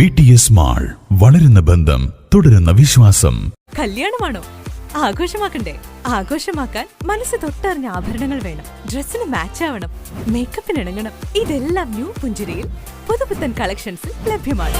V T S mall വളരുന്ന ബന്ധം തുടരുന്ന വിശ്വാസം. കല്യാണമാണോ? ആഘോഷമാക്കണ്ടേ? ആഘോഷമാക്കാൻ മനസ്സ് തൊട്ടറിഞ്ഞ ആഭരണങ്ങൾ വേണം. ഡ്രസ്സിന് മാച്ച് ആവണം. മേക്കപ്പിന് ഇണങ്ങണം. ഇതെല്ലാം ന്യൂ പുഞ്ചിരിയിൽ പുതുപുത്തൻ കളക്ഷൻസിൽ ലഭ്യമാണ്.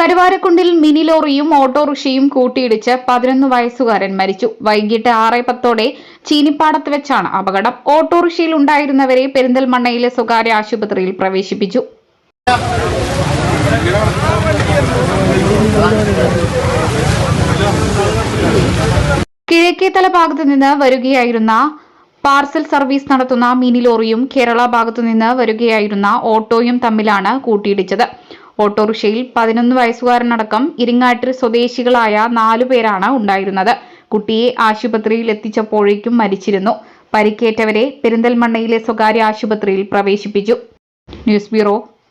കരുവാരക്കുണ്ടിൽ മിനി ലോറിയും ഓട്ടോറിക്ഷയും കൂട്ടിയിടിച്ച് പതിനൊന്ന് വയസ്സുകാരൻ മരിച്ചു. വൈകിട്ട് ആറ് പത്തോടെ ചീനിപ്പാടത്ത് വെച്ചാണ് അപകടം. ഓട്ടോറിക്ഷയിൽ ഉണ്ടായിരുന്നവരെ പെരിന്തൽമണ്ണയിലെ സ്വകാര്യ ആശുപത്രിയിൽ പ്രവേശിപ്പിച്ചു. കിഴക്കേത്തല ഭാഗത്തു നിന്ന് വരികയായിരുന്ന പാർസൽ സർവീസ് നടത്തുന്ന മിനി ലോറിയും കേരള ഭാഗത്തു നിന്ന് വരികയായിരുന്ന ഓട്ടോയും തമ്മിലാണ് കൂട്ടിയിടിച്ചത്. ഓട്ടോറിക്ഷയിൽ പതിനൊന്ന് വയസ്സുകാരനടക്കം ഇരിങ്ങാട്ടിൽ സ്വദേശികളായ നാലു പേരാണ് ഉണ്ടായിരുന്നത്. കുട്ടിയെ ആശുപത്രിയിൽ എത്തിച്ചപ്പോഴേക്കും മരിച്ചിരുന്നു. പരിക്കേറ്റവരെ പെരിന്തൽമണ്ണയിലെ സ്വകാര്യ ആശുപത്രിയിൽ പ്രവേശിപ്പിച്ചു. News bureau